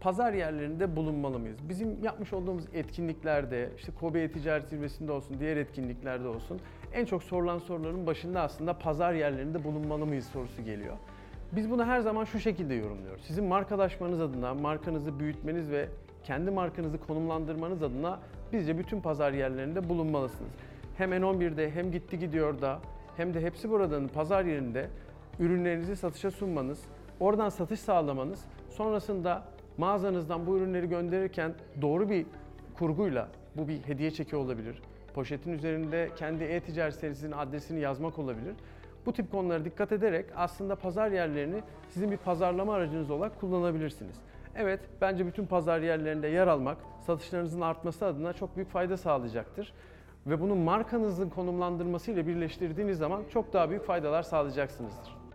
pazar yerlerinde bulunmalı mıyız? Bizim yapmış olduğumuz etkinliklerde, işte Kobe E-Ticaret Zirvesi'nde olsun, diğer etkinliklerde olsun en çok sorulan soruların başında aslında pazar yerlerinde bulunmalı mıyız sorusu geliyor. Biz bunu her zaman şu şekilde yorumluyoruz. Sizin markalaşmanız adına, markanızı büyütmeniz ve kendi markanızı konumlandırmanız adına bizce bütün pazar yerlerinde bulunmalısınız. Hem N11'de hem Gitti Gidiyor da hem de Hepsi Burada'nın pazar yerinde ürünlerinizi satışa sunmanız, oradan satış sağlamanız, sonrasında mağazanızdan bu ürünleri gönderirken doğru bir kurguyla, bu bir hediye çeki olabilir, poşetin üzerinde kendi e-ticaret serisinin adresini yazmak olabilir. Bu tip konulara dikkat ederek aslında pazar yerlerini sizin bir pazarlama aracınız olarak kullanabilirsiniz. Evet, bence bütün pazar yerlerinde yer almak satışlarınızın artması adına çok büyük fayda sağlayacaktır. Ve bunu markanızın konumlandırmasıyla birleştirdiğiniz zaman çok daha büyük faydalar sağlayacaksınızdır.